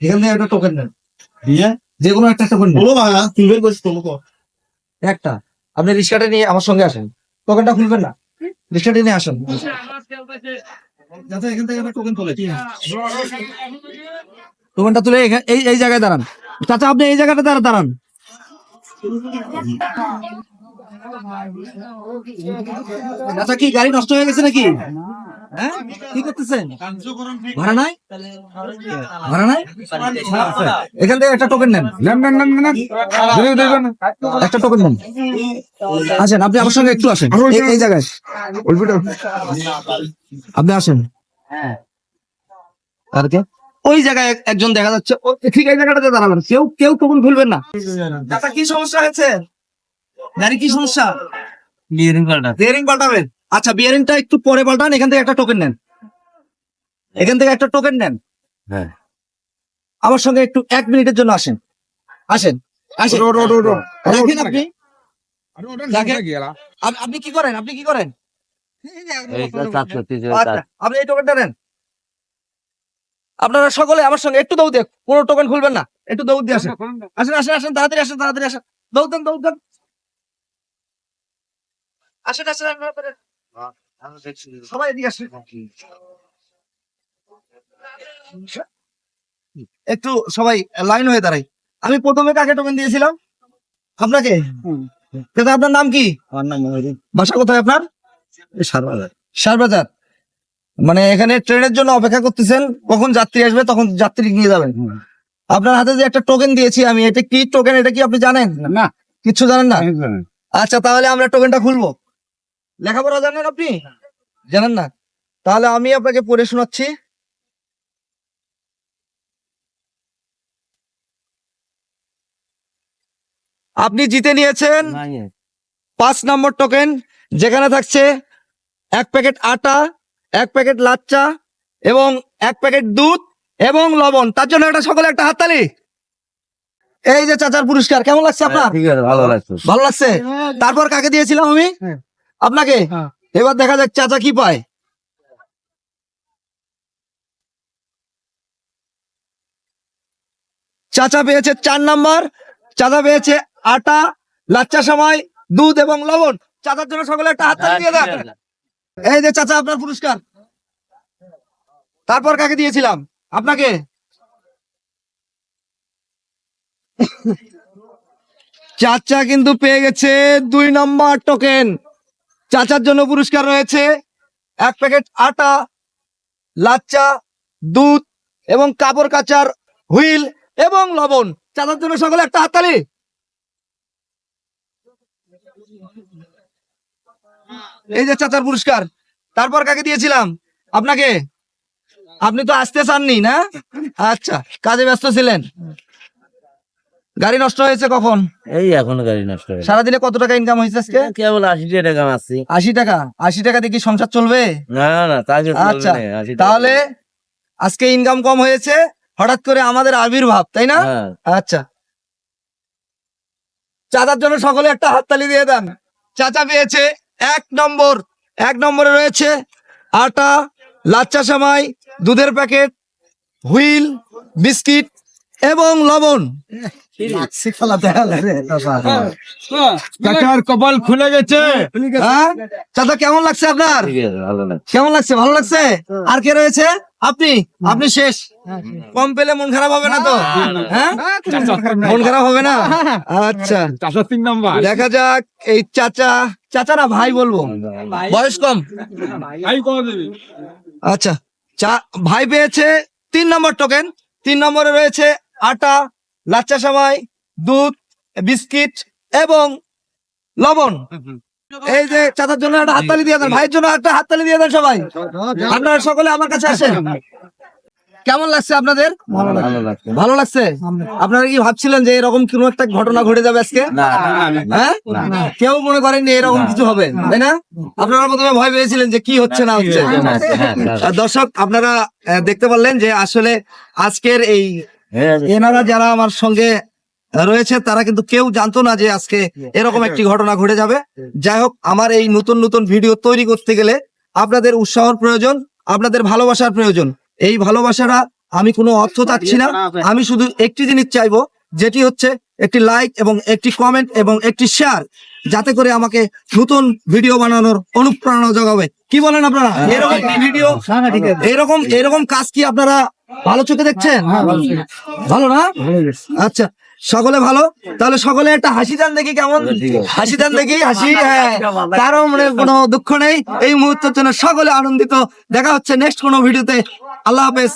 এখান থেকে একটা টোকেন নেন। দিয়ে যে কোনো একটা টোকেন বলো কইছি তোমাকে একটা আপনি রিক্সাটা নিয়ে আমার সঙ্গে আসেন। টোকেনটা খুলবেন না। রিক্সাটা নিয়ে আসেন। যাতে এখান থেকে একটা টোকেন তোলে। টোকেনটা তুলে এই এই জায়গায় দাঁড়ান। চাচা আপনি এই জায়গাটা দাঁড়া দাঁড়ান। চাচা কি গাড়ি নষ্ট হয়ে গেছে নাকি? হ্যাঁ? কি করতেছেন? ভাড়া নাই? ভাড়া নাই? এখান থেকে একটা টোকেন নেন। নেন নেন নেন নেন। একটা টোকেন নেন। আসেন আপনি আমার সঙ্গে একটু আসেন। এই- এই জায়গায় আপনি আসেন। আর কে? ওই জায়গায় একজন দেখা যাচ্ছে। ও- ঠিক এই জায়গাটাতে দাঁড়াবেন। কেউ কেউ টোকেন ভুলবেন না। দাদা কি সমস্যা হয়েছে? গাড়ি কি সমস্যা? বিয়ারিং পাল্টাবেন? আচ্ছা বিয়ারিংটা একটু পরে পাল্টান এখান থেকে একটা টোকেন নেন এখান থেকে একটা টোকেন নেন হ্যাঁ। আমার সঙ্গে একটু এক মিনিটের জন্য আসেন আসেন আসেন আপনি আপনি কি করেন আপনি কি করেন আচ্ছা আপনি এই টোকেনটা নেন আপনারা সকলে আমার সঙ্গে একটু দৌড় দেখ কোনো টোকেন খুলবেন না একটু দৌড় দিয়ে আসেন আসেন আসেন আসেন তাড়াতাড়ি আসেন তাড়াতাড়ি আসেন দৌড় দেন দৌড় দেন আসেন আসেন আসেন, আসেন। সবাই এদিকে আসেন একটু সবাই লাইন হয়ে দাঁড়াই। আমি প্রথমে কাকে টোকেন দিয়েছিলাম? আপনাকে? দাদা আপনার নাম কি? আমার নাম বাসা কোথায় আপনার? সারবাজার। সারবাজার। মানে এখানে ট্রেনের জন্য অপেক্ষা করতেছেন কখন যাত্রী আসবে তখন যাত্রী নিয়ে যাবেন। আপনার হাতে যে একটা টোকেন দিয়েছি আমি এটা কি টোকেন এটা কি আপনি জানেন? না। কিচ্ছু জানেন না? আচ্ছা তাহলে আমরা টোকেনটা খুলবো। লেখাপড়া জানেন আপনি? জানেন না? তাহলে আমি আপনাকে পড়ে শোনাচ্ছি। আপনি জিতে নিয়েছেন পাঁচ নম্বর টোকেন যেখানে থাকছে এক প্যাকেট আটা এক প্যাকেট লাচ্চা এবং এক প্যাকেট দুধ এবং লবণ। তার জন্য একটা সকলে একটা হাততালি। এই যে চাচার পুরস্কার কেমন লাগছে আপনার? ভালো লাগছে। ভালো লাগছে? তারপর কাকে দিয়েছিলাম আমি? আপনাকে? এবার দেখা যাক চাচা কি পায়। চাচা পেয়েছে চার নাম্বার চাচা পেয়েছে আটা লাচ্চা সময় দুধ এবং লবণ। চাচার জন্য সকলে একটা হাত দিয়ে দেন। এই যে চাচা আপনার পুরস্কার। তারপর কাকে দিয়েছিলাম? আপনাকে? চাচা কিন্তু পেয়ে গেছে দুই নম্বর টোকেন চাচার জন্য পুরস্কার রয়েছে। এক প্যাকেট আটা, লাচ্চা, দুধ এবং কাপড় কাচার হুইল এবং লবণ। চাচার জন্য সকলে একটা হাততালি। এই যে চাচার পুরস্কার, তারপর কাকে দিয়েছিলাম? আপনাকে? আপনি তো আসতে চাননি, না? আচ্ছা কাজে ব্যস্ত ছিলেন। গাড়ি নষ্ট হয়েছে কখন? এই এখন গাড়ি নষ্ট হয়ে সারাদিনে কত টাকা ইনকাম হয়েছে আজকে? কেবল আশি টাকা মারছি আশি টাকা? আশি টাকা দিয়ে কি সংসার চলবে? না না তা আচ্ছা, না, 80 টাকা। তাহলে আজকে ইনকাম কম হয়েছে হঠাৎ করে আমাদের আবির্ভাব তাই না? হ্যাঁ। আচ্ছা। চাচার জন্য সকলে একটা হাততালি দিয়ে দেন। চাচা পেয়েছে এক নম্বর এক নম্বরে রয়েছে আটা লাচ্চা সামাই দুধের প্যাকেট হুইল বিস্কিট এবং লবণ। কাকার কপাল খুলে গেছে। হ্যাঁ? চাচা কেমন লাগছে আপনার? কেমন লাগছে? ভালো লাগছে? আর কে রয়েছে? আপনি? আপনি শেষ। কম পেলে মন খারাপ হবে না তো? হ্যাঁ? মন খারাপ হবে না? আচ্ছা। চারশো তিন নম্বর। দেখা যাক এই চাচা চাচা না ভাই বলব বয়স কম? ভাই কত দেবে? আচ্ছা চা ভাই পেয়েছে তিন নম্বর টোকেন তিন নম্বরে রয়েছে আটা লাচ্চা সামাই দুধ বিস্কিট এবং লবণ। এই যে চাচার জন্য একটা হাততালি দিয়ে দেন ভাইয়ের জন্য একটা হাততালি দিয়ে দেন সবাই। আপনারা সকলে আমার কাছে আসেন। কেমন লাগছে আপনাদের? ভালো লাগছে। আপনারা কি ভাবছিলেন যে এরকম কোনো একটা ঘটনা ঘটে যাবে আজকে? হ্যাঁ? কেউ মনে করেননি এরকম কিছু হবে তাই না? আপনারা প্রথমে ভয় পেয়েছিলেন যে কি হচ্ছে না হচ্ছে। হ্যাঁ, আর দর্শক আপনারা দেখতে পারলেন যে আসলে আজকের এই হ্যাঁ, এনারা যারা আমার সঙ্গে রয়েছে তারা কিন্তু কেউ জানতো না যে আজকে এরকম একটি ঘটনা ঘটে যাবে। যাই হোক আমার এই নতুন নতুন ভিডিও তৈরি করতে গেলে আপনাদের উৎসাহর প্রয়োজন আপনাদের ভালোবাসার প্রয়োজন। এই ভালোবাসাটা আমি কোনো অর্থ চাচ্ছি না। আমি শুধু একটি জিনিস চাইব যেটি হচ্ছে একটি লাইক এবং একটি কমেন্ট এবং একটি শেয়ার যাতে করে আমাকে নতুন ভিডিও বানানোর অনুপ্রেরণা জোগাবে কি বলেন আপনারা? এরকম ভিডিও এরকম এরকম কাজ কি আপনারা ভালো চোখে দেখছেন? ভালো না? আচ্ছা সকলে ভালো? তাহলে সকলে একটা হাসি দেন দেখি কেমন? হাসি দেন দেখি হাসি হ্যাঁ। কারও মনে কোনো দুঃখ নেই। এই মুহূর্তের জন্য সকলে আনন্দিত। দেখা হচ্ছে নেক্সট কোনো ভিডিওতে। আল্লাহ হাফেজ।